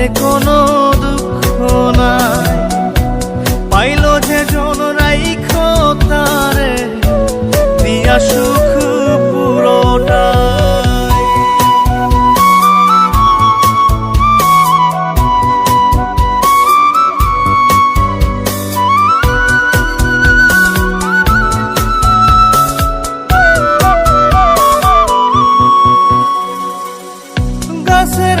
তাতে কোনো দুঃখ নাই। পাইল যে জন রাইখ তারে দিয়া সুখ গাছের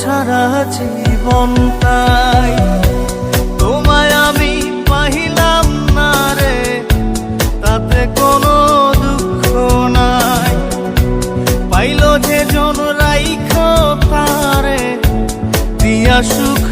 ছাড়া জীবন তাই তোমায় আমি পাহিলাম না রে, তাতে কোনো দুঃখ নাই। পাইল যে জন রাইখ তারে, দিয়া সুখ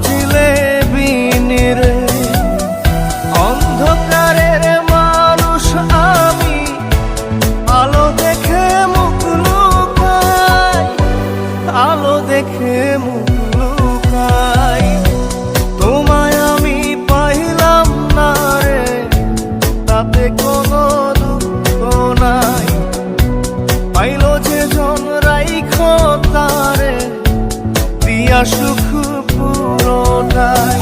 বাজিলে বিনিরে, অন্ধকারের মানুষ আমি। আলো দেখে মুখ লুকাই, আলো দেখে মুখ লুকাই। তোমায় আমি পাইলাম না রে, তাতে কোনো দুঃখ নাই। পাইল যে জন রাইখ তারে, দিয়া সুখ পুরোটাই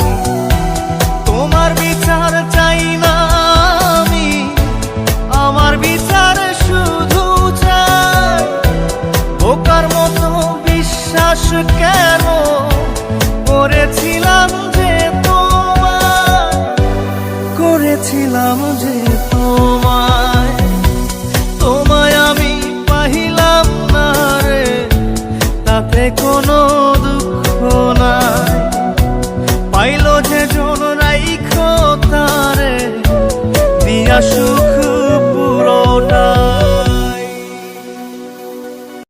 তোমার বিচার চাই না আমি, আমার বিচার শুধু চাই। বোকার মতো বিশ্বাস কেন করেছিলাম